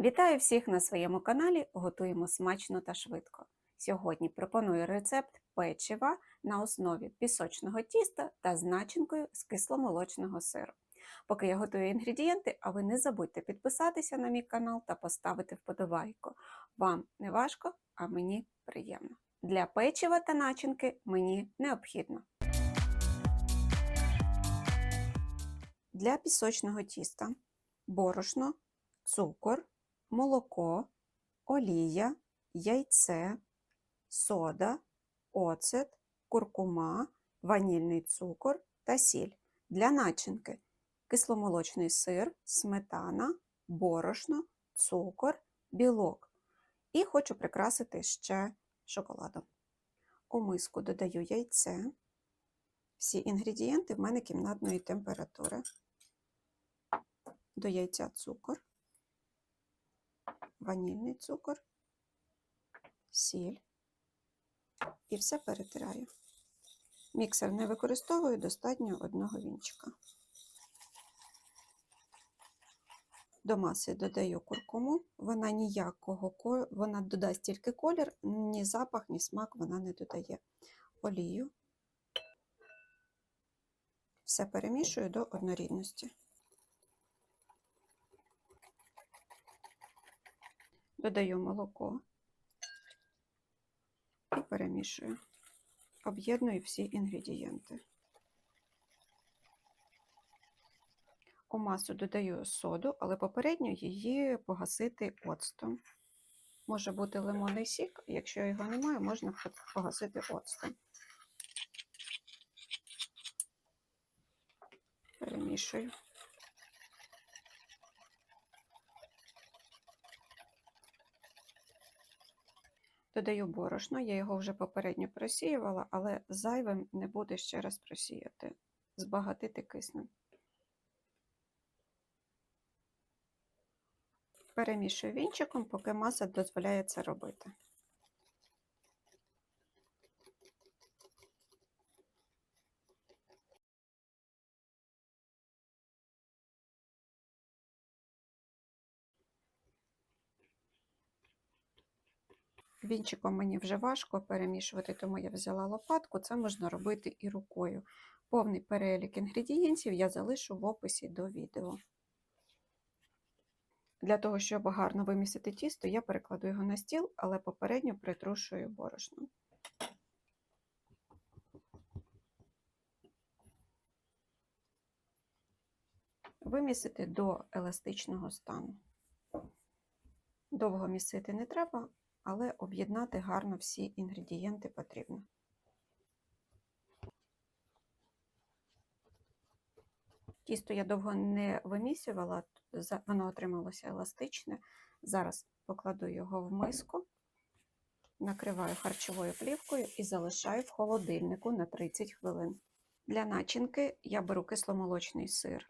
Вітаю всіх на своєму каналі Готуємо смачно та швидко. Сьогодні пропоную рецепт печива на основі пісочного тіста та з начинкою з кисломолочного сиру. Поки я готую інгредієнти, а ви не забудьте підписатися на мій канал та поставити вподобайку. Вам не важко, а мені приємно. Для печива та начинки мені необхідно. Для пісочного тіста борошно, цукор, молоко, олія, яйце, сода, оцет, куркума, ванільний цукор та сіль. Для начинки кисломолочний сир, сметана, борошно, цукор, білок. І хочу прикрасити ще шоколадом. У миску додаю яйце. Всі інгредієнти в мене кімнатної температури. До яйця цукор, ванільний цукор, сіль і все перетираю. Міксер не використовую достатньо одного вінчика. До маси додаю куркуму, вона ніякого ко- вона додасть тільки колір, ні запах, ні смак вона не додає. Олію. Все перемішую до однорідності. Додаю молоко і перемішую. Об'єдную всі інгредієнти. У масу додаю соду, але попередньо її погасити оцтом. Може бути лимонний сік, якщо його немає, можна погасити оцтом. Перемішую. Додаю борошно, я його вже попередньо просіювала, але зайвим не буде ще раз просіяти, збагатити киснем. Перемішую вінчиком, поки маса дозволяє це робити. Вінчиком мені вже важко перемішувати, тому я взяла лопатку. Це можна робити і рукою. Повний перелік інгредієнтів я залишу в описі до відео. Для того, щоб гарно вимісити тісто, я перекладу його на стіл, але попередньо притрушую борошном. Вимісити до еластичного стану. Довго місити не треба, але об'єднати гарно всі інгредієнти потрібно. Тісто я довго не вимісювала, воно отрималося еластичне. Зараз покладу його в миску, накриваю харчовою плівкою і залишаю в холодильнику на 30 хвилин. Для начинки я беру кисломолочний сир,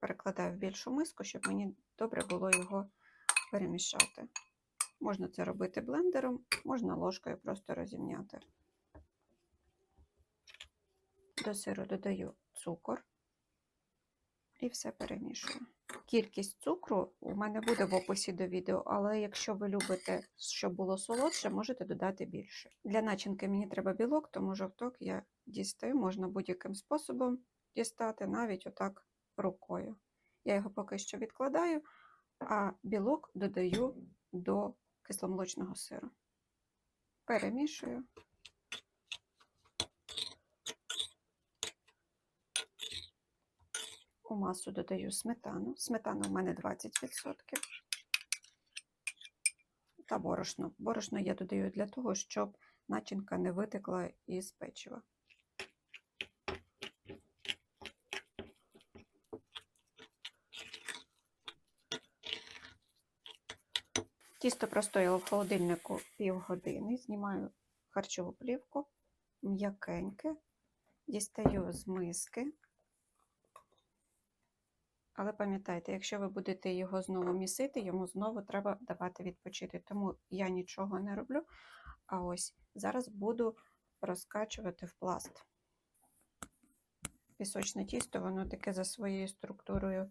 перекладаю в більшу миску, щоб мені добре було його перемішати. Можна це робити блендером, можна ложкою просто розімняти. До сиру додаю цукор і все перемішую. Кількість цукру у мене буде в описі до відео, але якщо ви любите, щоб було солодше, можете додати більше. Для начинки мені треба білок, тому жовток я дістаю, можна будь-яким способом дістати, навіть отак рукою. Я його поки що відкладаю, а білок додаю до кисломолочного сиру. Перемішую. У масу додаю сметану. Сметана у мене 20%. Та борошно. Борошно я додаю для того, щоб начинка не витекла із печива. Тісто простояло в холодильнику півгодини. Знімаю харчову плівку, м'якеньке, дістаю з миски. Але пам'ятайте, якщо ви будете його знову місити, йому знову треба давати відпочити. Тому я нічого не роблю. А ось зараз буду розкачувати в пласт. Пісочне тісто, воно таке за своєю структурою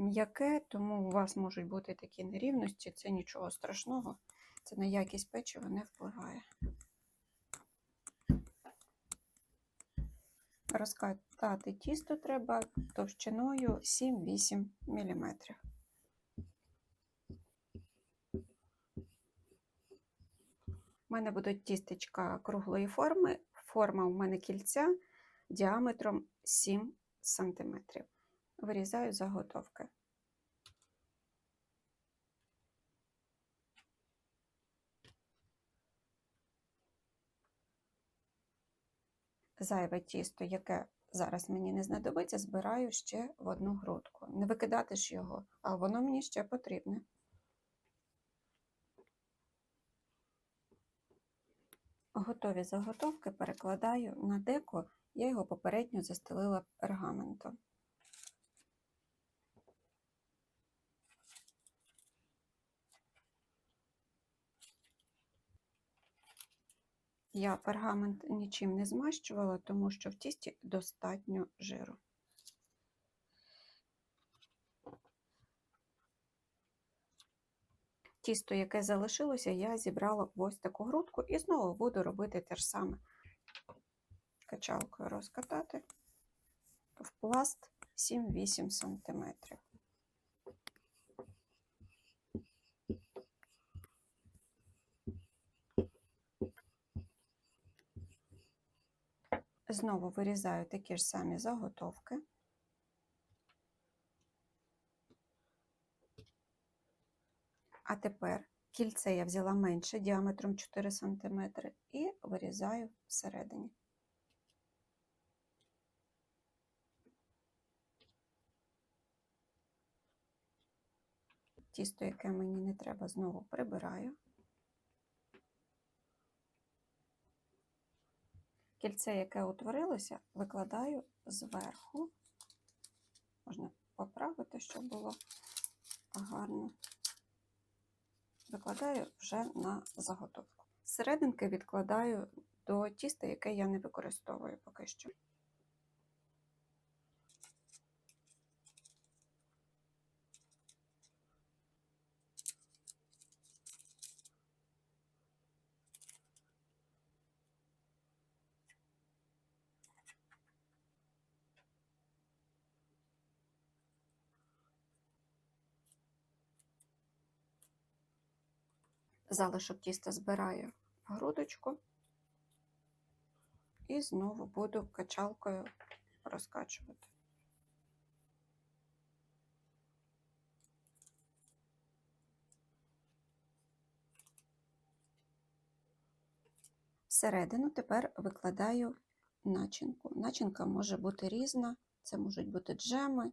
м'яке, тому у вас можуть бути такі нерівності, це нічого страшного, це на якість печива не впливає. Розкатати тісто треба товщиною 7-8 мм. У мене будуть тістечка круглої форми. Форма у мене кільця діаметром 7 см. Вирізаю заготовки. Зайве тісто, яке зараз мені не знадобиться, збираю ще в одну грудку. Не викидати ж його, а воно мені ще потрібне. Готові заготовки перекладаю на деко, я його попередньо застелила пергаментом. Я пергамент нічим не змащувала, тому що в тісті достатньо жиру. Тісто, яке залишилося, я зібрала в ось таку грудку і знову буду робити те ж саме. Качалкою розкатати в пласт 7-8 см. Знову вирізаю такі ж самі заготовки. А тепер кільце я взяла менше діаметром 4 см і вирізаю всередині. Тісто, яке мені не треба, знову прибираю. Кільце, яке утворилося, викладаю зверху. Можна поправити, щоб було гарно. Викладаю вже на заготовку. Серединки відкладаю до тіста, яке я не використовую поки що. Залишок тіста збираю в грудочку і знову буду качалкою розкачувати. Всередину тепер викладаю начинку. Начинка може бути різна, це можуть бути джеми,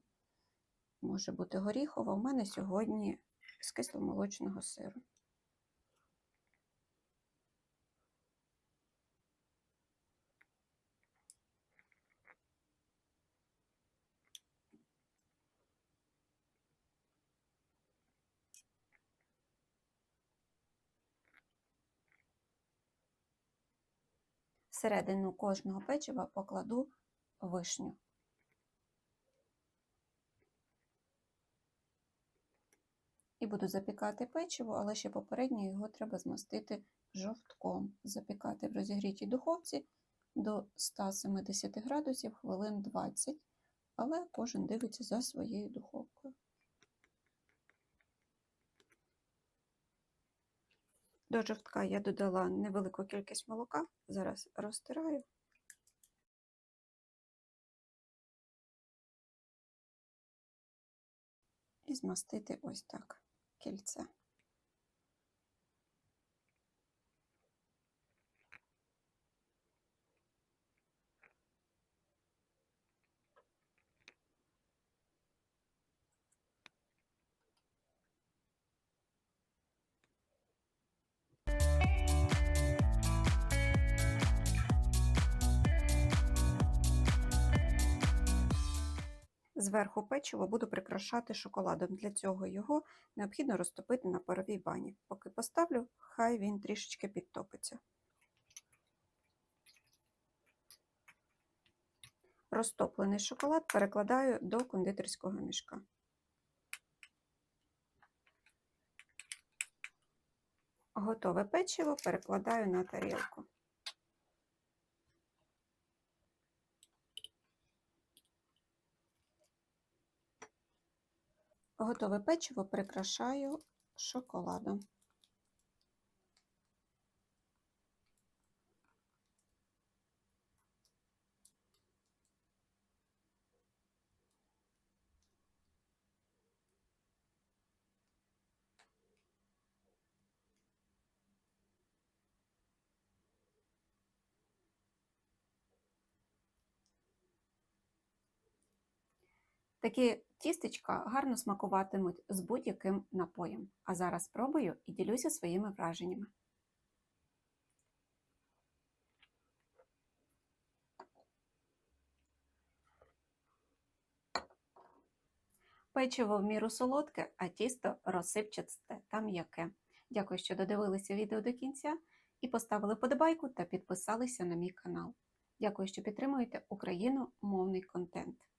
може бути горіхова. У мене сьогодні з кисломолочного сиру. Всередину кожного печива покладу вишню. І буду запікати печиво, але ще попередньо його треба змастити жовтком. Запікати в розігрітій духовці до 170 градусів хвилин 20, але кожен дивиться за своєю духовкою. До жовтка я додала невелику кількість молока, зараз розтираю. І змастити ось так кільце. Зверху печиво буду прикрашати шоколадом. Для цього його необхідно розтопити на паровій бані. Поки поставлю, хай він трішечки підтопиться. Розтоплений шоколад перекладаю до кондитерського мішка. Готове печиво перекладаю на тарілку. Готове печиво прикрашаю шоколадом. Такі тістечка гарно смакуватимуть з будь-яким напоєм. А зараз спробую і ділюся своїми враженнями. Печиво в міру солодке, а тісто розсипчасте та м'яке. Дякую, що додивилися відео до кінця і поставили подобайку та підписалися на мій канал. Дякую, що підтримуєте україномовний контент.